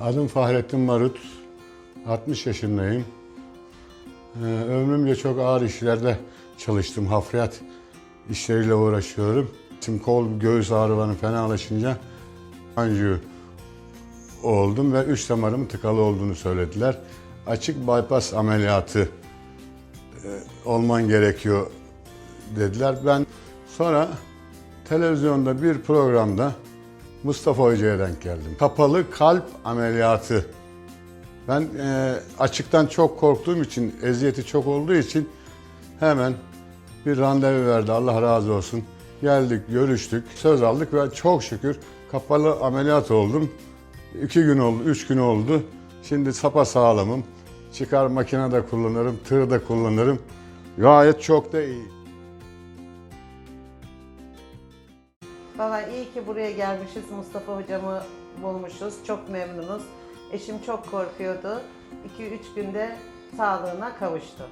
Adım Fahrettin Marut. 60 yaşındayım. Ee, ömrümce çok ağır işlerde çalıştım. Hafriyat işleriyle uğraşıyorum. Şimdi kol, göğüs ağrılarım fenalaşınca anjiyo oldum ve üç damarımın tıkalı olduğunu söylediler. Açık bypass ameliyatı e, olman gerekiyor dediler. Ben sonra televizyonda bir programda Mustafa Hoca'ya denk geldim. Kapalı kalp ameliyatı. Ben e, açıktan çok korktuğum için, eziyeti çok olduğu için hemen bir randevu verdi. Allah razı olsun. Geldik, görüştük, söz aldık ve çok şükür kapalı ameliyat oldum. İki gün oldu, üç gün oldu. Şimdi sapa sağlamım. Çıkar makinede kullanırım, tırda kullanırım. Gayet çok da iyi. Valla iyi ki buraya gelmişiz. Mustafa hocamı bulmuşuz. Çok memnunuz. Eşim çok korkuyordu. 2-3 günde sağlığına kavuştu.